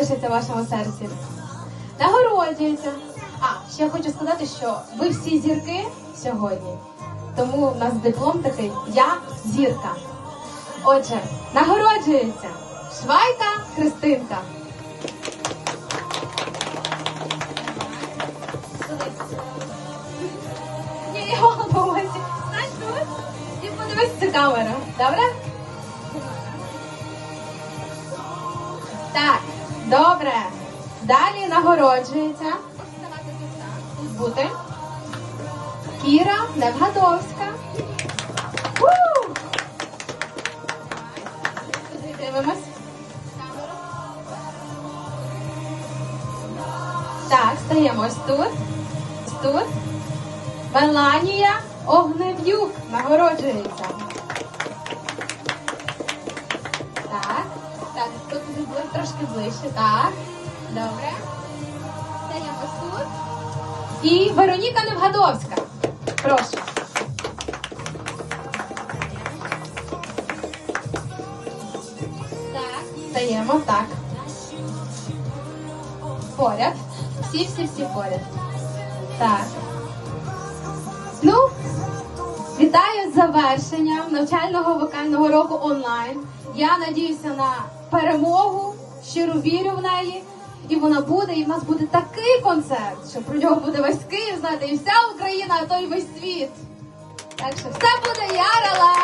Лишиться в вашому серці. Нагороджується. А, ще хочу сказати, що ви всі зірки сьогодні. Тому в нас диплом такий Я зірка. Отже, нагороджується Швайка Христинка. Ні, голову. Стань тут і подивись цю камеру. Добре? Добре. Далі нагороджується. Бути. Кіра Невгадовська. Дивимось. Так, стаємо ось тут. Тут. Меланія Огнев'юк нагороджується. Тут буде трошки ближче. Так, добре. Ось тут. І Вероніка Невгадовська. Прошу. Так, стаємо так. Поряд. Всі, всі, всі поряд. Так. Ну, вітаю з завершенням навчального вокального року онлайн. Я надіюся на перемогу, щиро вірю в неї. І вона буде, і в нас буде такий концерт, що про нього буде весь Київ знати, і вся Україна, а то й весь світ. Так що все буде Яраленд!